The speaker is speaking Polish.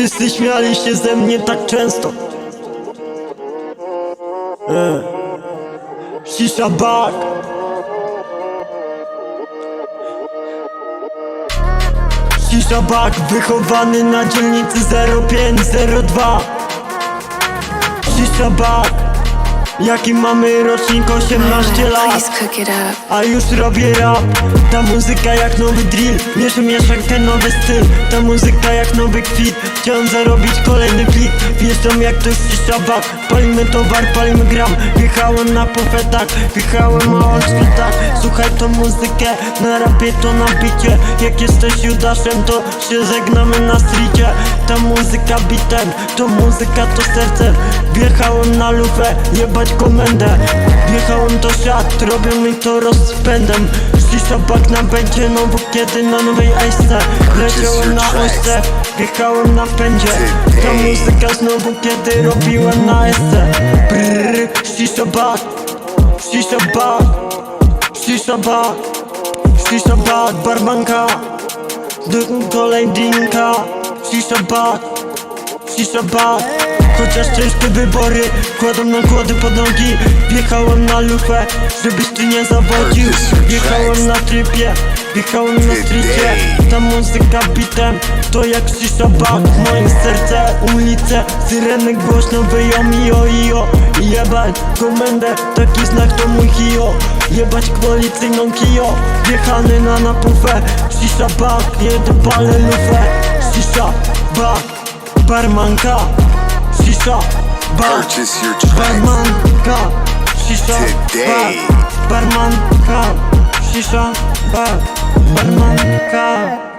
Wszyscy śmiali się ze mnie tak często. E. Bag Shisha bag wychowany na dzielnicy 0502 Shisha bag Jaki mamy rocznik? 18 lat. a już robię rap. Ta muzyka jak nowy drill. Mierzę mieszankę nowy styl. Ta muzyka jak nowy kwit. Chciałem zarobić kolejny klik Wjeżdżam jak ktoś cisza bak Palimy towar, palimy gram. Wjechałem na pofetach Wjechałem na odświtach Słuchaj tą muzykę Na rapie to na bicie. Jak jesteś Judaszem to się żegnamy na stricie. Ta muzyka bitem To muzyka to serce. Wjechałem na lufę Jebać komendę. Wjechałem to świat Robią mi to rozpędem. Shisha bak będzie No bo kiedy na nowej ejsce Leciałem na ośce Wjechałem na pędzie. Ta muzyka znowu kiedy robiłem na esce Brrr, Shisha bak Shisha bak Shisha bak Shisha bak Barmanka D- Kolej drinka Shisha bak Shisha bak Chociaż ciężkie wybory Kładą nakłady pod nogi. Wjechałem na lufę Żebyś ty nie zawodził. Wjechałem na tripie Wjechałem na stricie Ta muzyka bitem To jak shisha bak Moje serce, ulice Syreny głośno wyją io io Jebać komendę Taki znak to mój hio. Jebać policyjną kio Wjechany na napufę Shisha bak Jedę palę lufę Shisha bak Barmanka Shisha bar Purchase your tracks Barmanka. Shisha Today. bar Barmanka. Shisha bar Barmanka